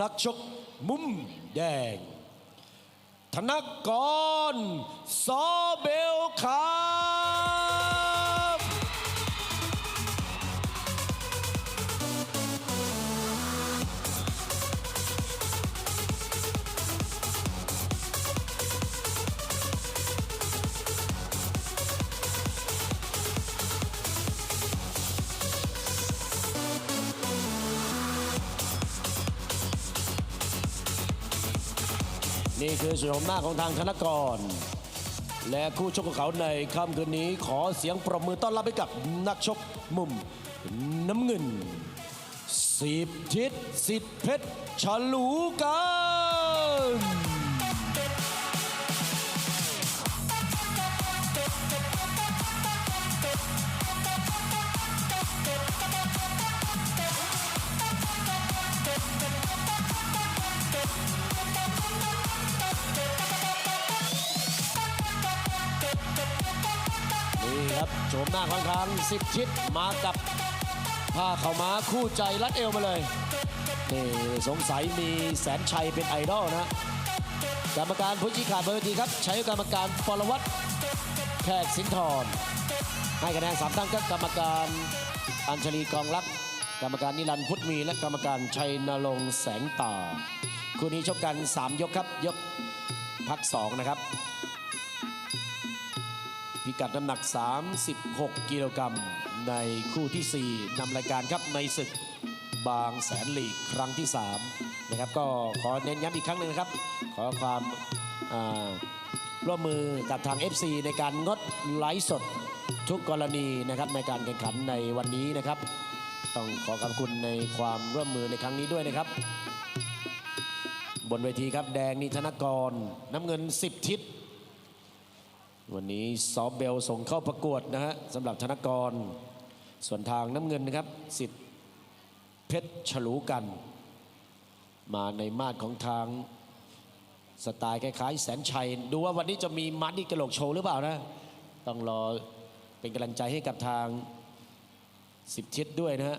นักชกมุมแดง ธนกรซอเบลครับ นี่คือโฉมหน้าของทางธนกร และคู่ชกของเขาในค่ำคืนนี้ขอเสียงปรบมือต้อนรับให้กับนักชกมุมน้ำเงินสิบทิศสิทธิเพชรฉลูกา โฉมหน้าของทางสิบทิศมากับผ้าเข่าม้าคู่ใจรัดเอวมาเลยนี่สงสัยมีแสนชัยเป็นไอดอลนะกรรมการผู้ชี้ขาดบนเวทีครับ ใช้กรรมการปรวัตแขกสินทรให้คะแนนสามท่านครับกรรมการอัญชลีกองรัก กรรมการนิรันดร์พุทธมี และกรรมการชัยนรงแสงตา คู่นี้ชกกัน 3 ยกครับ ยกพัก 2 นะครับ พิกัดน้ำหนัก 36 กิโลกรัมในคู่ที่ 4นำรายการครับในศึกบางแสนหลีกครั้งที่ 3 นะครับ ก็ขอเน้นย้ำอีกครั้งหนึ่งนะครับ ขอความร่วมมือกับทาง FC ในการงดไลฟ์สดทุกกรณีนะครับในการแข่งขันในวันนี้นะครับ ต้องขอขอบคุณในความร่วมมือในครั้งนี้ด้วยนะครับ บนเวทีครับแดงนิธนกรน้ำเงิน 10 ทิศ วันนี้ซอฟเบลส่งเข้าประกวดนะฮะสำหรับธนกร ส่วนทางน้ำเงินนะครับสิทธิ์เพชรฉลูกัน มาในมาดของทางสไตล์คล้ายๆ แสนชัย ดูว่าวันนี้จะมีมัดดี้กระโหลกโชว์หรือเปล่านะ ต้องรอเป็นกำลังใจให้กับทางสิบทิศด้วยนะฮะ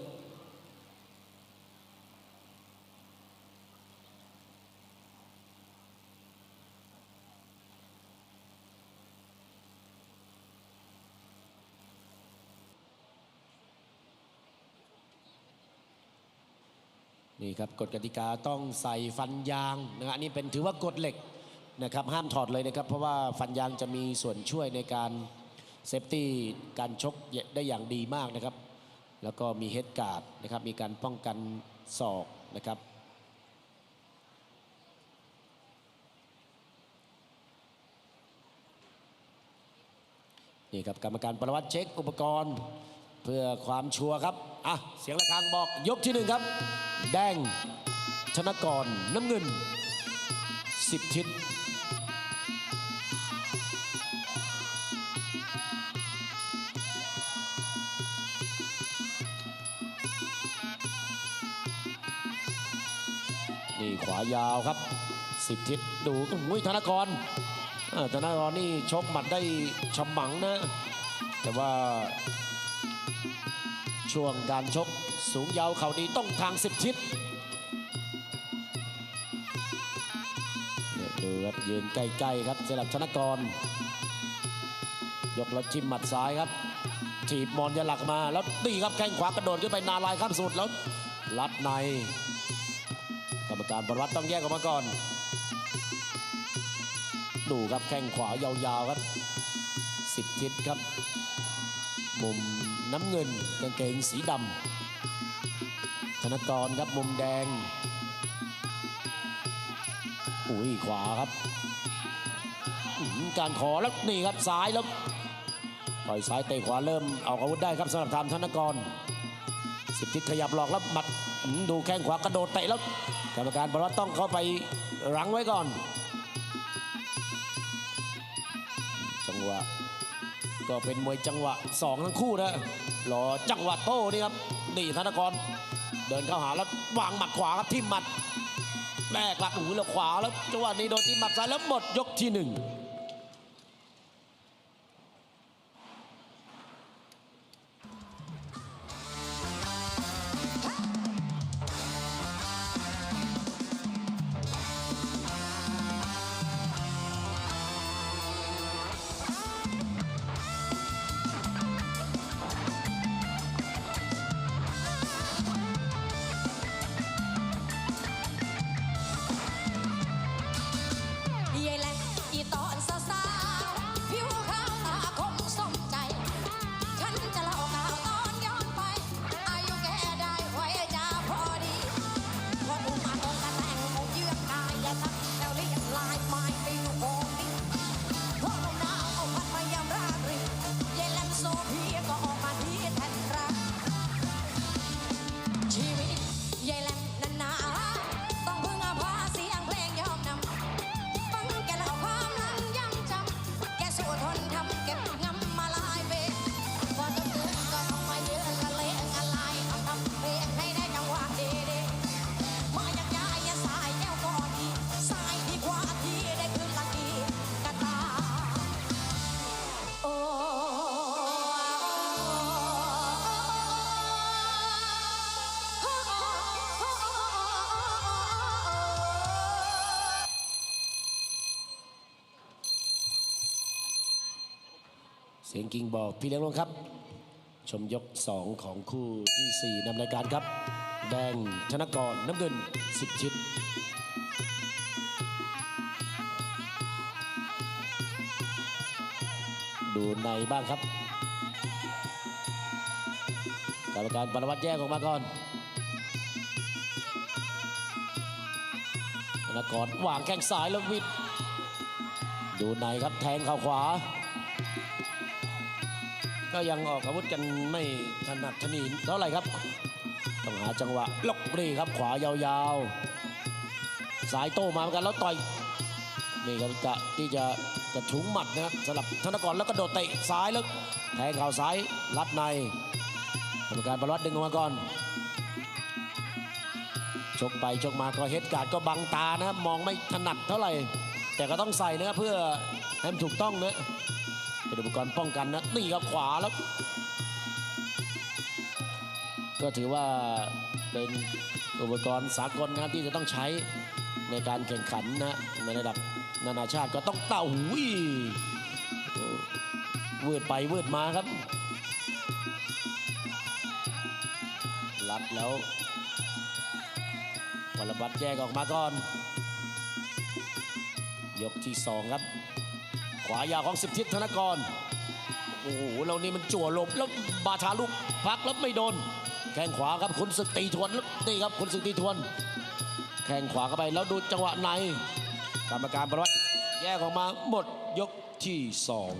นี่ครับกฎกติกาต้องใส่ฟันยางนะฮะนี่เป็นถือว่ากฎเหล็กนะครับห้ามถอดเลยนะครับ เพราะว่าฟันยางจะมีส่วนช่วยในการเซฟตี้การชกได้อย่างดีมากนะครับ แล้วก็มีเฮดการ์ดนะครับมีการป้องกันศอกนะครับนี่ครับกรรมการประวัติเช็คอุปกรณ์ เพื่อความชัวร์ครับ อะ เสียงระฆังบอกยกที่หนึ่งครับ แดง ชนกร น้ำเงิน สิบทิศนี่ขวายาวครับ สิบทิศดูอุ้ยธนกรธนกรนี่ชกหมัดได้ฉมังนะ แต่ว่า ช่วงการชกสูงยาวเข่าดีต้องทางสิบทิศเนี่ยดูครับยืนใกล้ๆครับสำหรับธนะกร ยกแล้วจิ้มหมัดซ้ายครับ ถีบมอนยาหลักมาแล้วตีครับแข้งขวากระโดดขึ้นไปนาลายข้ามสุดแล้วลัดใน กรรมการบรวัตต้องแยกออกมาก่อน ดูครับแข้งขวายาวๆครับสิบทิศครับ มุมน้ำเงินกางเกงสีดำธนกรครับมุมแดงอุ้ยขวาครับการขอแล้วนี่ครับซ้ายแล้วต่อยซ้ายเตะขวาเริ่มออกอาวุธได้ครับสำหรับทางธนกรสิบทิศขยับหลอกแล้วหมัดดูแข้งขวากระโดดเตะแล้วกรรมการบอกว่าต้องเข้าไปรั้งไว้ก่อนจังหวะ ก็เป็นมวยจังหวะสองทั้งคู่นะรอจังหวะโต้นี่ครับนี่ธนกรเดินเข้าหาแล้ววางหมัดขวาครับทิ่มหมัดแรกหลักหูแล้วขวาแล้วจังหวะนี้โดนทิ่มหมัดซ้ายแล้วหมดยกที่หนึ่ง สียงกิ่งบอกพี่เลี้ยงลงครับ ชมยก 2 ของคู่ทีสี่ 4นำรายการครับ แดงธนกรน้ำเงินสิบชิดดูในบ้างครับกรรมการปรวัตแยกออกมาก่อนธนกรวางแข้งซ้ายแล้ววิดดูในครับแทงเข่าขวา ก็ยังออกอาวุธกันไม่ถนัดถนีเท่าไหร่ครับต้องหาจังหวะล็อกนี่ครับขวายาวๆ สายโต้มาเหมือนกันแล้วต่อยนี่ครับกะที่จะกระทุ้งหมัดนะครับสำหรับธนกรแล้วก็โดดเตะซ้ายแล้วแทงเข่าซ้ายรัดในกรรมการประวัติดึงออกมาก่อนชกไปชกมาก็เฮดการ์ดก็บังตานะครับมองไม่ถนัดเท่าไหร่ แต่ก็ต้องใส่นะครับเพื่อให้มันถูกต้องนะ เป็นอุปกรณ์ป้องกันนะนี่ครับขวาแล้ว ก็ถือว่าเป็นอุปกรณ์สากลนะที่จะต้องใช้ในการแข่งขันนะในระดับนานาชาติก็ต้องเต่าหุยเวืดไปเวืดมาครับรัดแล้ววรบัตรแยกออกมาก่อน ยกที่สองครับ ขวายาวของสิบทิศธนกร โอ้โหเรานี่มันจั่วหลบแล้วบาทาลูกพักแล้วไม่โดน แข้งขวาครับคุณศึกตีทวนแล้วนี่ครับคุณศึกตีทวน แข้งขวาเข้าไปแล้วดูจังหวะในกรรมการประวัติแยกออกมาหมดยกที่สอง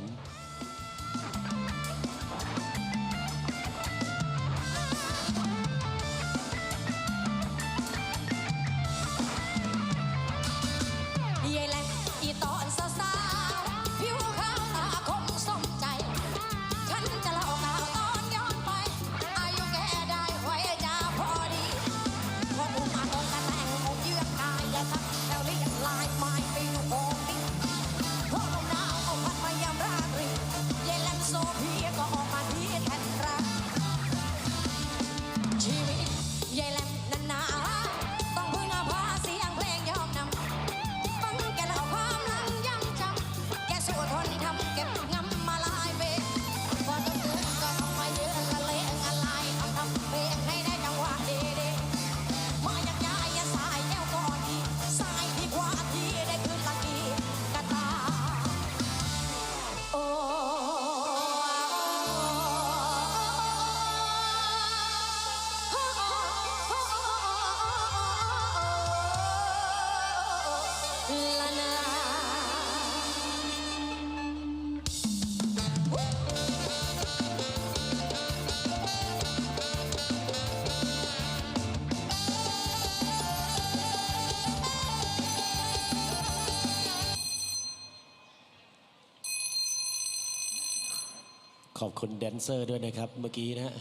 อบคุณแดนเซอร์ด้วยนะครับเมื่อกี้นะฮะ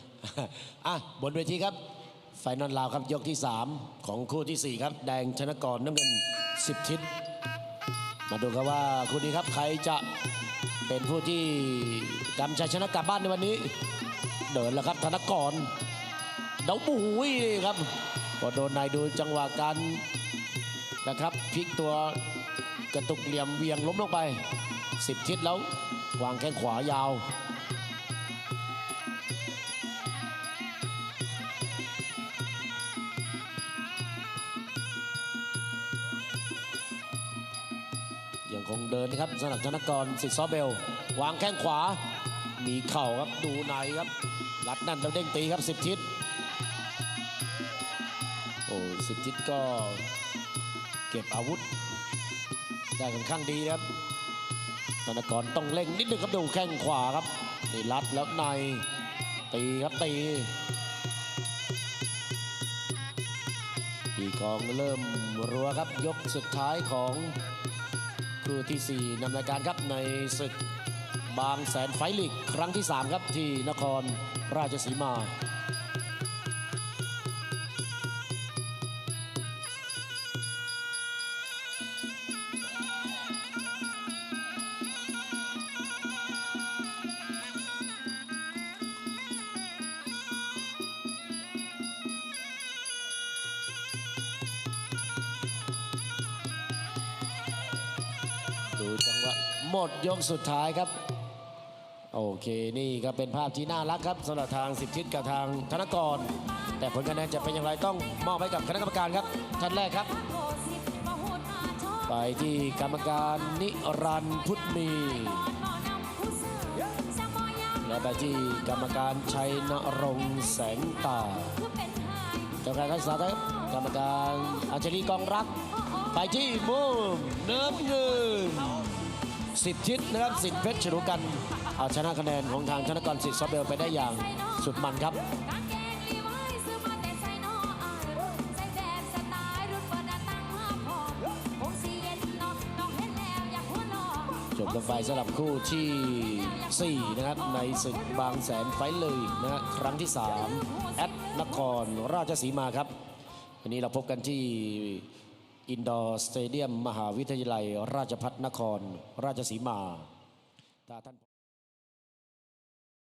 อะบนเวทีครับ ไฟนอลลาวครับยกที่ 3 ของคู่ทีสี่4 ครับ แดงชนกรน้ำเงิน 10 ทิศ มาดูกันว่าคู่นี้ครับใครจะเป็นผู้ที่กำชัยชนะกลับบ้านในวันนี้ เดินแล้วครับธนกรเดาบุยครับพอโดนนายดูจังหวะการนะครับพลิกตัวกระตุกเหลี่ยมเวียงล้มลงไป 10 ทิศแล้ววางแข้งขวายาว คงเดินครับสำหรับธนกรสิทธิ์ซอเบล วางแข้งขวา มีเข่าครับดูในครับรัดนั่นแล้วเด้งตีครับสิบทิศโอ้สิบทิศก็เก็บอาวุธ ได้ค่อนข้างดีครับธนกรต้องเล่งนิดนึงครับดูแข้งขวาครับนี่รัดแล้วในตีครับตีปีกองเริ่มรัวครับยกสุดท้ายของ คู่ที่4นำรายการครับในศึกบางแสนไฟลีกครั้งที่ 3 ครับที่นครราชสีมา ดูจังหวะหมดยกสุดท้ายครับ โอเคนี่ก็เป็นภาพที่น่ารักครับสำหรับทางสิบทิศกับทางธนกร แต่ผลคะแนนจะเป็นอย่างไรต้องมอบให้กับคณะกรรมการครับท่านแรกครับ ไปที่กรรมการนิรันดร์พุทธมีและไปที่กรรมการชัยนรงแสงตากรรมการทักษะครับกรรมการอัญชลีกองรัก ไปที่มุมน้ำเงินสิทธิทิศนะครับสิทธิเพชรฉลุกันเอาชนะคะแนนของทางธนกรสิทธิ์ซอเบลไปได้อย่างสุดมันครับ จบลงไปสำหรับคู่ที่ 4 นะครับ ในศึกบางแสนไฟเลยนะฮะครั้งที่ 3 แอดนครราชสีมาครับ วันนี้เราพบกันที่ อินดอร์สเตเดียม มหาวิทยาลัย ราชพัฒนคร ราชสีมาถ้าท่าน